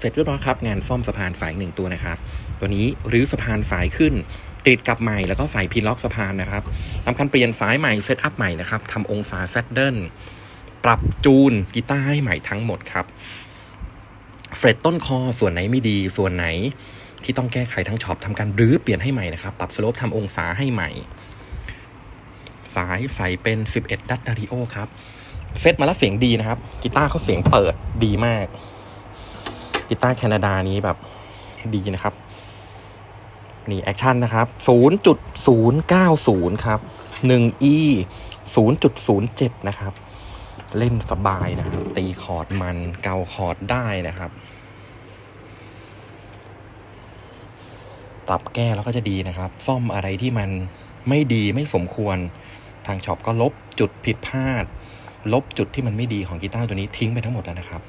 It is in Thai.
เสร็จเรียบร้อยครับ งานซ่อมสะพานสายหนึ่งตัวนะครับ ตัวนี้รื้อสะพานสายขึ้น ติดกับใหม่แล้วก็ใส่พินล็อกสะพานนะครับทำการเปลี่ยนสายใหม่เซตอัพใหม่นะครับทำองศาแซดเดิลปรับจูนกีตาร์ให้ใหม่ทั้งหมดครับเฟรตต้นคอส่วนไหนไม่ดีส่วนไหนที่ต้องแก้ไขทั้งช็อปทำการรื้อเปลี่ยนให้ใหม่นะครับ ปรับสโลปทำองศาให้ใหม่ สายใส่เป็น 11 ดัตดาริโอครับ เซตมาแล้วเสียงดีนะครับ กีตาร์เขาเสียงเปิดดีมาก กีตาร์แคนาดานี้แบบดีนะครับ นี่แอคชั่นนะครับ 0.090 ครับ 1e 0.07 นะครับ เล่นสบายนะครับ ตีคอร์ดมันเกาคอร์ดได้นะครับปรับแก้แล้วก็จะดีนะครับ ซ่อมอะไรที่มันไม่ดีไม่สมควรทางช็อปก็ลบจุดผิดพลาด ลบจุดที่มันไม่ดีของกีตาร์ตัวนี้ทิ้งไปทั้งหมดแล้วนะครับ